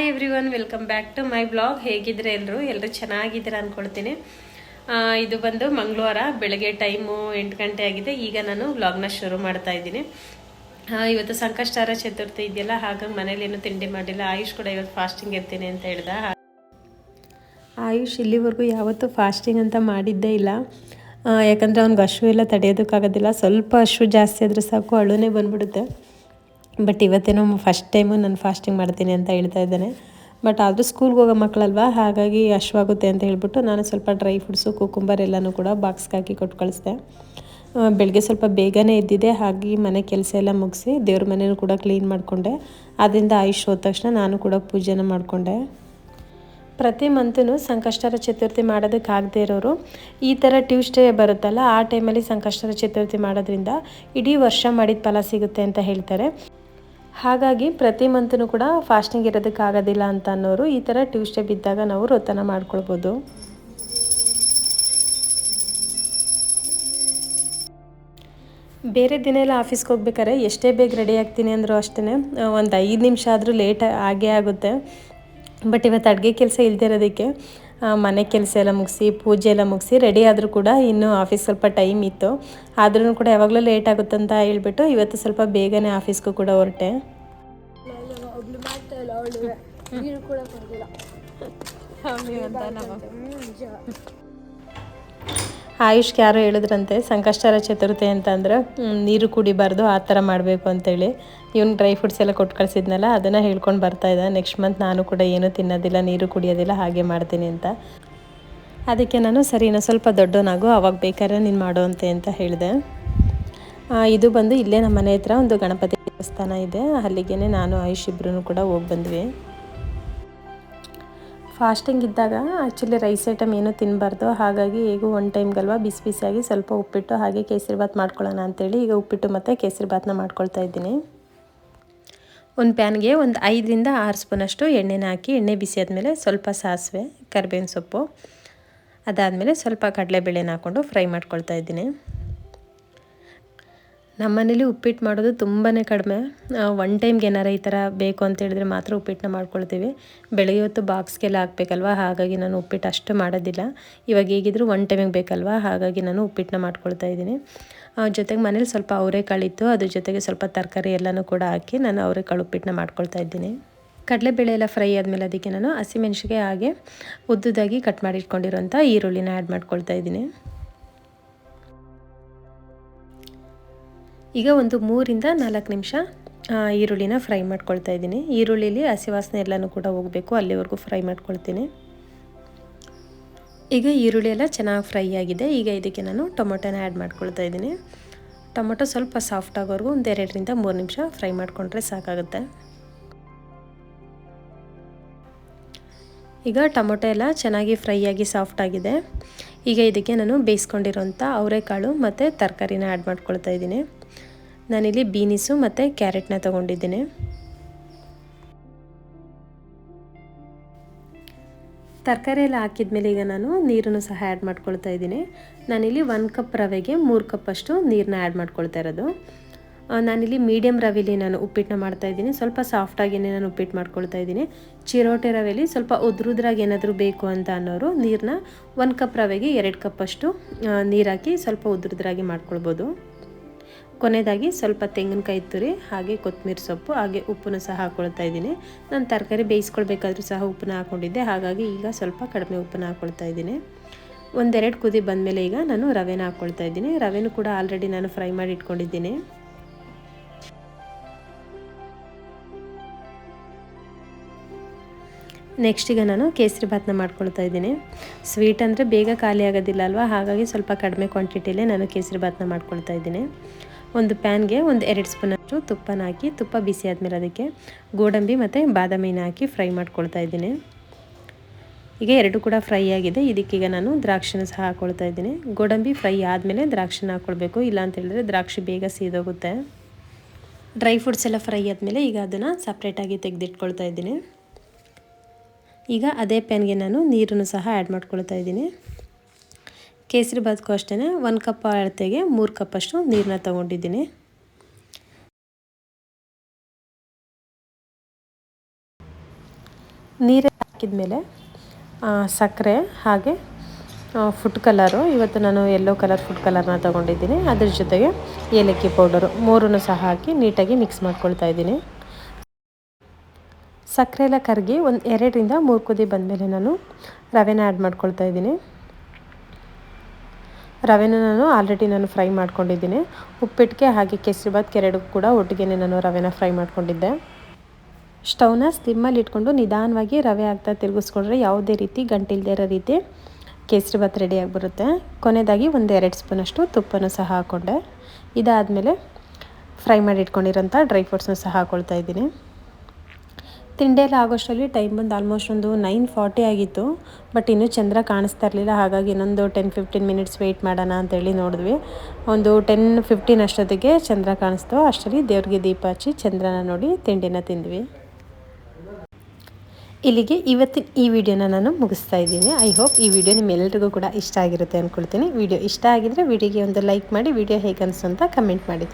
Hi everyone welcome back to my blog ಹೇಗಿದ್ರೆ ಎಲ್ಲರೂ ಎಲ್ಲರೂ ಚೆನ್ನಾಗಿದ್ದೀರಾ ಅಂದ್ಕೊಳ್ತೀನಿ ಇದು ಬಂದು ಮಂಗಳವಾರ, ಬೆಳಗ್ಗೆ ಟೈಮು ಎಂಟು ಗಂಟೆ ಆಗಿದೆ. ಈಗ ನಾನು ವ್ಲಾಗ್ನ ಶುರು ಮಾಡ್ತಾ ಇದ್ದೀನಿ. ಇವತ್ತು ಸಂಕಷ್ಟಾರ ಚತುರ್ಥಿ ಇದೆಯಲ್ಲ, ಹಾಗಾಗಿ ಮನೇಲಿ ಏನು ತಿಂಡಿ ಮಾಡಿಲ್ಲ. ಆಯುಷ್ ಕೂಡ ಇವತ್ತು ಫಾಸ್ಟಿಂಗ್ ಇರ್ತೀನಿ ಅಂತ ಹೇಳ್ದ. ಆಯುಷ್ ಇಲ್ಲಿವರೆಗೂ ಯಾವತ್ತೂ ಫಾಸ್ಟಿಂಗ್ ಅಂತ ಮಾಡಿದ್ದೇ ಇಲ್ಲ. ಯಾಕಂದರೆ ಅವ್ನಿಗೆ ಹಶು ಎಲ್ಲ ತಡೆಯೋದಕ್ಕಾಗೋದಿಲ್ಲ. ಸ್ವಲ್ಪ ಹಶು ಜಾಸ್ತಿ ಆದರೆ ಸಾಕು, ಅಳುನೇ ಬಂದ್ಬಿಡುತ್ತೆ. ಬಟ್ ಇವತ್ತೇನೋ ಫಸ್ಟ್ ಟೈಮು ನಾನು ಫಾಸ್ಟಿಂಗ್ ಮಾಡ್ತೀನಿ ಅಂತ ಹೇಳ್ತಾ ಇದ್ದಾನೆ. ಬಟ್ ಆದರೂ ಸ್ಕೂಲ್ಗೆ ಹೋಗೋ ಮಕ್ಕಳಲ್ವಾ ಹಾಗಾಗಿ ಅಶ್ವಾಗುತ್ತೆ ಅಂತ ಹೇಳ್ಬಿಟ್ಟು ನಾನು ಸ್ವಲ್ಪ ಡ್ರೈ ಫ್ರೂಟ್ಸು ಕುಕುಂಬರ್ ಎಲ್ಲನೂ ಕೂಡ ಬಾಕ್ಸ್ಗೆ ಹಾಕಿ ಕೊಟ್ಟು ಕಳಿಸ್ದೆ. ಬೆಳಗ್ಗೆ ಸ್ವಲ್ಪ ಬೇಗನೆ ಇದ್ದಿದೆ ಹಾಗೆ ಮನೆ ಕೆಲಸ ಎಲ್ಲ ಮುಗಿಸಿ ದೇವ್ರ ಮನೇನೂ ಕೂಡ ಕ್ಲೀನ್ ಮಾಡಿಕೊಂಡೆ. ಅದರಿಂದ ಆಯುಷ್ ಹೋದ ತಕ್ಷಣ ನಾನು ಕೂಡ ಪೂಜೆನ ಮಾಡಿಕೊಂಡೆ. ಪ್ರತಿ ಮಂತೂ ಸಂಕಷ್ಟರ ಚತುರ್ಥಿ ಮಾಡೋದಕ್ಕಾಗದೇ ಇರೋರು, ಈ ಥರ ಟ್ಯೂಸ್ಡೇ ಬರುತ್ತಲ್ಲ, ಆ ಟೈಮಲ್ಲಿ ಸಂಕಷ್ಟರ ಚತುರ್ಥಿ ಮಾಡೋದ್ರಿಂದ ಇಡೀ ವರ್ಷ ಮಾಡಿದ ಫಲ ಸಿಗುತ್ತೆ ಅಂತ ಹೇಳ್ತಾರೆ. ಹಾಗಾಗಿ ಪ್ರತಿ ಮಂತ್ನು ಕೂಡ ಫಾಸ್ಟಿಂಗ್ ಇರೋದಕ್ಕಾಗೋದಿಲ್ಲ ಅಂತ ಅನ್ನೋರು ಈ ಥರ ಟ್ಯೂಸ್ಡೇ ಬಿದ್ದಾಗ ನಾವು ವ್ರತನ ಮಾಡ್ಕೊಳ್ಬೋದು. ಬೇರೆ ದಿನ ಎಲ್ಲ ಆಫೀಸ್ಗೆ ಹೋಗ್ಬೇಕಾದ್ರೆ ಎಷ್ಟೇ ಬೇಗ ರೆಡಿ ಆಗ್ತೀನಿ ಅಂದರೂ ಅಷ್ಟೇ ಒಂದು ಐದು ನಿಮಿಷ ಆದರೂ ಲೇಟ್ ಆಗೇ ಆಗುತ್ತೆ. ಬಟ್ ಇವತ್ತು ಅಡುಗೆ ಕೆಲಸ ಇಲ್ಲದೆ ಇರೋದಕ್ಕೆ ಮನೆ ಕೆಲಸ ಎಲ್ಲ ಮುಗಿಸಿ ಪೂಜೆ ಎಲ್ಲ ಮುಗಿಸಿ ರೆಡಿ ಆದರೂ ಕೂಡ ಇನ್ನೂ ಆಫೀಸ್ ಸ್ವಲ್ಪ ಟೈಮ್ ಇತ್ತು ಆದ್ರೂ ಕೂಡ ಯಾವಾಗಲೂ ಲೇಟ್ ಆಗುತ್ತಂತ ಹೇಳ್ಬಿಟ್ಟು ಇವತ್ತು ಸ್ವಲ್ಪ ಬೇಗನೆ ಆಫೀಸ್ಗೂ ಕೂಡ ಹೊರಟೆ ಕೂಡ ಆಯುಷ್ಗೆ ಯಾರೋ ಹೇಳಿದ್ರಂತೆ, ಸಂಕಷ್ಟರ ಚತುರ್ಥಿ ಅಂತಂದ್ರೆ ನೀರು ಕುಡಿಬಾರ್ದು, ಆ ಥರ ಮಾಡಬೇಕು ಅಂತೇಳಿ. ಇವ್ನು ಡ್ರೈ ಫ್ರೂಟ್ಸ್ ಎಲ್ಲ ಕೊಟ್ಟು ಕಳಿಸಿದ್ನಲ್ಲ, ಅದನ್ನು ಹೇಳ್ಕೊಂಡು ಬರ್ತಾ ಇದ್ದ. ನೆಕ್ಸ್ಟ್ ಮಂತ್ ನಾನು ಕೂಡ ಏನು ತಿನ್ನೋದಿಲ್ಲ, ನೀರು ಕುಡಿಯೋದಿಲ್ಲ, ಹಾಗೆ ಮಾಡ್ತೀನಿ ಅಂತ. ಅದಕ್ಕೆ ನಾನು, ಸರಿ, ಇನ್ನೂ ಸ್ವಲ್ಪ ದೊಡ್ಡವನಾಗು, ಅವಾಗ ಬೇಕಾದ್ರೆ ನೀನು ಮಾಡುವಂತೆ ಅಂತ ಹೇಳಿದೆ. ಇದು ಬಂದು ಇಲ್ಲೇ ನಮ್ಮ ಮನೆ ಹತ್ರ ಒಂದು ಗಣಪತಿ ದೇವಸ್ಥಾನ ಇದೆ. ಅಲ್ಲಿಗೆ ನಾನು ಆಯುಷ್ ಇಬ್ಬರೂ ಕೂಡ ಹೋಗಿ ಬಂದ್ವಿ. ಫಾಸ್ಟಿಂಗ್ ಇದ್ದಾಗ ಆ್ಯಕ್ಚುಲಿ ರೈಸ್ ಐಟಮ್ ಏನೂ ತಿನ್ನಬಾರ್ದು ಹಾಗಾಗಿ ಈಗ ಒನ್ ಟೈಮ್ಗಲ್ವ ಬಿಸಿ ಬಿಸಿಯಾಗಿ ಸ್ವಲ್ಪ ಉಪ್ಪಿಟ್ಟು ಹಾಗೆ ಕೇಸರಿ ಬಾತ್ ಮಾಡ್ಕೊಳ್ಳೋಣ ಅಂತೇಳಿ ಈಗ ಉಪ್ಪಿಟ್ಟು ಮತ್ತು ಕೇಸರಿ ಬಾತ್ನ ಮಾಡ್ಕೊಳ್ತಾ ಇದ್ದೀನಿ. ಒಂದು ಪ್ಯಾನ್ಗೆ ಒಂದು ಐದರಿಂದ ಆರು ಸ್ಪೂನಷ್ಟು ಎಣ್ಣೆನ ಹಾಕಿ ಎಣ್ಣೆ ಬಿಸಿ ಆದಮೇಲೆ ಸ್ವಲ್ಪ ಸಾಸಿವೆ, ಕರಿಬೇವಿನ ಸೊಪ್ಪು, ಅದಾದಮೇಲೆ ಸ್ವಲ್ಪ ಕಡಲೆಬೇಳೆನ ಹಾಕ್ಕೊಂಡು ಫ್ರೈ ಮಾಡ್ಕೊಳ್ತಾ ಇದ್ದೀನಿ. ನಮ್ಮನೇಲಿ ಉಪ್ಪಿಟ್ಟು ಮಾಡೋದು ತುಂಬಾ ಕಡಿಮೆ. ಒನ್ ಟೈಮ್ಗೆ ಏನಾರ ಈ ಥರ ಬೇಕು ಅಂತ ಹೇಳಿದ್ರೆ ಮಾತ್ರ ಉಪ್ಪಿಟ್ಟನ್ನ ಮಾಡ್ಕೊಳ್ತೀವಿ. ಬೆಳಗ್ಗೆ ಹೊತ್ತು ಬಾಕ್ಸ್ಗೆಲ್ಲ ಹಾಕ್ಬೇಕಲ್ವ? ಹಾಗಾಗಿ ನಾನು ಉಪ್ಪಿಟ್ಟು ಅಷ್ಟು ಮಾಡೋದಿಲ್ಲ. ಇವಾಗ ಹೇಗಿದ್ರು ಒನ್ ಟೈಮಿಗೆ ಬೇಕಲ್ವ? ಹಾಗಾಗಿ ನಾನು ಉಪ್ಪಿಟ್ಟನ್ನ ಮಾಡ್ಕೊಳ್ತಾ ಇದ್ದೀನಿ. ಜೊತೆಗೆ ಮನೇಲಿ ಸ್ವಲ್ಪ ಅವರೆಕಾಳು ಇತ್ತು ಅದ್ರ ಜೊತೆಗೆ ಸ್ವಲ್ಪ ತರಕಾರಿ ಎಲ್ಲನೂ ಕೂಡ ಹಾಕಿ ನಾನು ಅವರೆಕಾಳು ಉಪ್ಪಿಟ್ಟನ್ನ ಮಾಡ್ಕೊಳ್ತಾ ಇದ್ದೀನಿ. ಕಡಲೆಬೇಳೆ ಎಲ್ಲ ಫ್ರೈ ಆದಮೇಲೆ ಅದಕ್ಕೆ ನಾನು ಹಸಿಮೆಣ್ಸಿಗೆ ಹಾಗೆ ಉದ್ದುದಾಗಿ ಕಟ್ ಮಾಡಿ ಇಟ್ಕೊಂಡಿರೋಂಥ ಈರುಳ್ಳಿನ ಆ್ಯಡ್ ಮಾಡ್ಕೊಳ್ತಾ ಇದ್ದೀನಿ. ಈಗ ಒಂದು ಮೂರಿಂದ ನಾಲ್ಕು ನಿಮಿಷ ಈರುಳ್ಳಿನ ಫ್ರೈ ಮಾಡ್ಕೊಳ್ತಾ ಇದ್ದೀನಿ. ಈರುಳ್ಳಿಲಿ ಹಸಿವಾಸನೆ ಎಲ್ಲನೂ ಕೂಡ ಹೋಗಬೇಕು, ಅಲ್ಲಿವರೆಗೂ ಫ್ರೈ ಮಾಡ್ಕೊಳ್ತೀನಿ. ಈಗ ಈರುಳ್ಳಿ ಎಲ್ಲ ಚೆನ್ನಾಗಿ ಫ್ರೈ ಆಗಿದೆ. ಈಗ ಇದಕ್ಕೆ ನಾನು ಟೊಮೊಟೊನ ಆ್ಯಡ್ ಮಾಡ್ಕೊಳ್ತಾ ಇದ್ದೀನಿ. ಟೊಮೊಟೊ ಸ್ವಲ್ಪ ಸಾಫ್ಟ್ ಆಗೋವರೆಗೂ ಒಂದು ಎರಡರಿಂದ ಮೂರು ನಿಮಿಷ ಫ್ರೈ ಮಾಡಿಕೊಂಡ್ರೆ ಸಾಕಾಗುತ್ತೆ. ಈಗ ಟೊಮೊಟೊ ಎಲ್ಲ ಚೆನ್ನಾಗಿ ಫ್ರೈ ಆಗಿ ಸಾಫ್ಟ್ ಆಗಿದೆ. ಈಗ ಇದಕ್ಕೆ ನಾನು ಬೇಯಿಸ್ಕೊಂಡಿರೋಂಥ ಅವರೆಕಾಳು ಮತ್ತು ತರಕಾರಿನ ಆ್ಯಡ್ ಮಾಡ್ಕೊಳ್ತಾ ಇದ್ದೀನಿ. ನಾನಿಲ್ಲಿ ಬೀನಿಸು ಮತ್ತು ಕ್ಯಾರೆಟ್ನ ತಗೊಂಡಿದ್ದೀನಿ. ತರಕಾರಿ ಎಲ್ಲ ಹಾಕಿದ್ಮೇಲೆ ಈಗ ನಾನು ನೀರನ್ನು ಸಹ ಆ್ಯಡ್ ಮಾಡ್ಕೊಳ್ತಾ ಇದ್ದೀನಿ. ನಾನಿಲ್ಲಿ ಒನ್ ಕಪ್ ರವೆಗೆ ಮೂರು ಕಪ್ಪಷ್ಟು ನೀರನ್ನ ಆ್ಯಡ್ ಮಾಡ್ಕೊಳ್ತಾ ಇರೋದು. ನಾನಿಲ್ಲಿ ಮೀಡಿಯಮ್ ರವೆಲಿ ನಾನು ಉಪ್ಪಿಟ್ಟನ್ನ ಮಾಡ್ತಾ ಇದ್ದೀನಿ. ಸ್ವಲ್ಪ ಸಾಫ್ಟಾಗಿಯೇ ನಾನು ಉಪ್ಪಿಟ್ಟು ಮಾಡ್ಕೊಳ್ತಾ ಇದ್ದೀನಿ. ಚಿರೋಟೆ ರವೆಲಿ ಸ್ವಲ್ಪ ಉದ್ರುದ್ರಾಗಿ ಏನಾದರೂ ಬೇಕು ಅಂತ ಅನ್ನೋರು ನೀರನ್ನ ಒಂದು ಕಪ್ ರವೆಗೆ ಎರಡು ಕಪ್ಪಷ್ಟು ನೀರು ಹಾಕಿ ಸ್ವಲ್ಪ ಉದ್ರುದ್ರಾಗಿ ಮಾಡ್ಕೊಳ್ಬೋದು. ಕೊನೆಯದಾಗಿ ಸ್ವಲ್ಪ ತೆಂಗಿನಕಾಯಿ ತುರಿ, ಹಾಗೆ ಕೊತ್ತಂಬರಿ ಸೊಪ್ಪು, ಹಾಗೆ ಉಪ್ಪನ್ನು ಸಹ ಹಾಕ್ಕೊಳ್ತಾ ಇದ್ದೀನಿ. ನಾನು ತರಕಾರಿ ಬೇಯಿಸ್ಕೊಳ್ಬೇಕಾದ್ರೂ ಸಹ ಉಪ್ಪನ್ನ ಹಾಕ್ಕೊಂಡಿದ್ದೆ ಹಾಗಾಗಿ ಈಗ ಸ್ವಲ್ಪ ಕಡಿಮೆ ಉಪ್ಪನ್ನ ಹಾಕ್ಕೊಳ್ತಾ ಇದ್ದೀನಿ. ಒಂದೆರಡು ಕುದಿ ಬಂದಮೇಲೆ ಈಗ ನಾನು ರವೆನ ಹಾಕ್ಕೊಳ್ತಾ ಇದ್ದೀನಿ. ರವೆನೂ ಕೂಡ ಆಲ್ರೆಡಿ ನಾನು ಫ್ರೈ ಮಾಡಿ ಇಟ್ಕೊಂಡಿದ್ದೀನಿ. ನೆಕ್ಸ್ಟ್ ಈಗ ನಾನು ಕೇಸರಿ ಭಾತ್ನ ಮಾಡ್ಕೊಳ್ತಾ ಇದ್ದೀನಿ. ಸ್ವೀಟ್ ಅಂದರೆ ಬೇಗ ಖಾಲಿ ಆಗೋದಿಲ್ಲ ಅಲ್ವಾ? ಹಾಗಾಗಿ ಸ್ವಲ್ಪ ಕಡಿಮೆ ಕ್ವಾಂಟಿಟಿಲೇ ನಾನು ಕೇಸರಿ ಭಾತ್ನ ಮಾಡ್ಕೊಳ್ತಾ ಇದ್ದೀನಿ. ಒಂದು ಪ್ಯಾನ್ಗೆ ಒಂದು ಎರಡು ಸ್ಪೂನಷ್ಟು ತುಪ್ಪನ ಹಾಕಿ, ತುಪ್ಪ ಬಿಸಿ ಆದಮೇಲೆ ಅದಕ್ಕೆ ಗೋಡಂಬಿ ಮತ್ತು ಬಾದಾಮಿನ ಹಾಕಿ ಫ್ರೈ ಮಾಡ್ಕೊಳ್ತಾ ಇದ್ದೀನಿ. ಈಗ ಎರಡು ಕೂಡ ಫ್ರೈ ಆಗಿದೆ. ಇದಕ್ಕೀಗ ನಾನು ದ್ರಾಕ್ಷಿನ ಸಹ ಹಾಕ್ಕೊಳ್ತಾ ಇದ್ದೀನಿ. ಗೋಡಂಬಿ ಫ್ರೈ ಆದಮೇಲೆ ದ್ರಾಕ್ಷಿನ ಹಾಕ್ಕೊಳ್ಬೇಕು ಇಲ್ಲ ಅಂತ ಹೇಳಿದ್ರೆ ದ್ರಾಕ್ಷಿ ಬೇಗ ಸೀದೋಗುತ್ತೆ. ಡ್ರೈ ಫ್ರೂಟ್ಸ್ ಎಲ್ಲ ಫ್ರೈ ಆದಮೇಲೆ ಈಗ ಅದನ್ನು ಸಪ್ರೇಟಾಗಿ ತೆಗೆದಿಟ್ಕೊಳ್ತಾ ಇದ್ದೀನಿ. ಈಗ ಅದೇ ಪ್ಯಾನ್ಗೆ ನಾನು ನೀರನ್ನು ಸಹ ಆ್ಯಡ್ ಮಾಡ್ಕೊಳ್ತಾ ಇದ್ದೀನಿ. ಕೇಸರಿ ಬಾತ್ಗೂ ಅಷ್ಟೇ ಒಂದು ಕಪ್ ಅಳತೆಗೆ ಮೂರು ಕಪ್ಪಷ್ಟು ನೀರನ್ನ ತೊಗೊಂಡಿದ್ದೀನಿ. ನೀರು ಹಾಕಿದ ಮೇಲೆ ಸಕ್ಕರೆ ಹಾಗೆ ಫುಡ್ ಕಲರು ಇವತ್ತು ನಾನು ಯೆಲ್ಲೋ ಕಲರ್ ಫುಡ್ ಕಲರ್ನ ತೊಗೊಂಡಿದ್ದೀನಿ. ಅದ್ರ ಜೊತೆಗೆ ಏಲಕ್ಕಿ ಪೌಡರು ಮೂರನ್ನು ಸಹ ಹಾಕಿ ನೀಟಾಗಿ ಮಿಕ್ಸ್ ಮಾಡ್ಕೊಳ್ತಾ ಇದ್ದೀನಿ. ಸಕ್ಕರೆ ಎಲ್ಲ ಕರಗಿ ಒಂದು ಎರಡರಿಂದ ಮೂರು ಕುದಿ ಬಂದಮೇಲೆ ನಾನು ರವೆನ ಆ್ಯಡ್ ಮಾಡ್ಕೊಳ್ತಾ ಇದ್ದೀನಿ. ರವೆನ ನಾನು ಆಲ್ರೆಡಿ ನಾನು ಫ್ರೈ ಮಾಡ್ಕೊಂಡಿದ್ದೀನಿ. ಉಪ್ಪಿಟ್ಟಿಗೆ ಹಾಗೆ ಕೇಸರಿಬಾತ್ ಕೆರಡು ಕೂಡ ಒಟ್ಟಿಗೆ ನಾನು ರವೆನ ಫ್ರೈ ಮಾಡ್ಕೊಂಡಿದ್ದೆ. ಸ್ಟವ್ನ ಸ್ಲಿಮ್ಮಲ್ಲಿ ಇಟ್ಕೊಂಡು ನಿಧಾನವಾಗಿ ರವೆ ಆಗ್ತಾ ತಿರುಗಿಸ್ಕೊಂಡ್ರೆ ಯಾವುದೇ ರೀತಿ ಗಂಟಿಲ್ದೇ ಇರೋ ರೀತಿ ಕೇಸರಿಬಾತ್ ರೆಡಿಯಾಗಿ ಬರುತ್ತೆ ಕೊನೆಯದಾಗಿ ಒಂದು ಎರಡು ಸ್ಪೂನಷ್ಟು ತುಪ್ಪನೂ ಸಹ ಹಾಕ್ಕೊಂಡೆ ಇದಾದಮೇಲೆ ಫ್ರೈ ಮಾಡಿ ಇಟ್ಕೊಂಡಿರೋಂಥ ಡ್ರೈ ಫ್ರೂಟ್ಸ್ನ ಸಹ ಹಾಕ್ಕೊಳ್ತಾ ಇದ್ದೀನಿ. ತಿಂಡಿ ಎಲ್ಲ ಆಗೋಷ್ಟರಲ್ಲಿ ಟೈಮ್ ಬಂದು ಆಲ್ಮೋಸ್ಟ್ ಒಂದು ನೈನ್ ಫಾರ್ಟಿ ಆಗಿತ್ತು. ಬಟ್ ಇನ್ನೂ ಚಂದ್ರ ಕಾಣಿಸ್ತಾ ಇರಲಿಲ್ಲ. ಹಾಗಾಗಿ ಇನ್ನೊಂದು ಟೆನ್ ಫಿಫ್ಟೀನ್ ಮಿನಿಟ್ಸ್ ವೆಯ್ಟ್ ಮಾಡೋಣ ಅಂತೇಳಿ ನೋಡಿದ್ವಿ. ಒಂದು ಟೆನ್ ಫಿಫ್ಟೀನ್ ಅಷ್ಟೊತ್ತಿಗೆ ಚಂದ್ರ ಕಾಣಿಸ್ತು. ಅಷ್ಟರಲ್ಲಿ ದೇವ್ರಿಗೆ ದೀಪ ಹಚ್ಚಿ ಚಂದ್ರನ ನೋಡಿ ತಿಂಡಿನ ತಿಂದ್ವಿ. ಇಲ್ಲಿಗೆ ಇವತ್ತಿನ ಈ ವಿಡಿಯೋನ ನಾನು ಮುಗಿಸ್ತಾ ಇದ್ದೀನಿ. ಐ ಹೋಪ್ ಈ ವಿಡಿಯೋ ನಿಮ್ಮೆಲ್ಲರಿಗೂ ಕೂಡ ಇಷ್ಟ ಆಗಿರುತ್ತೆ ಅಂದ್ಕೊಳ್ತೀನಿ ವಿಡಿಯೋ ಇಷ್ಟ ಆಗಿದ್ರೆ ವಿಡಿಯೋಗೆ ಒಂದು ಲೈಕ್ ಮಾಡಿ. ವಿಡಿಯೋ ಹೇಗೆ ಅಂತ ಕಮೆಂಟ್ ಮಾಡಿ.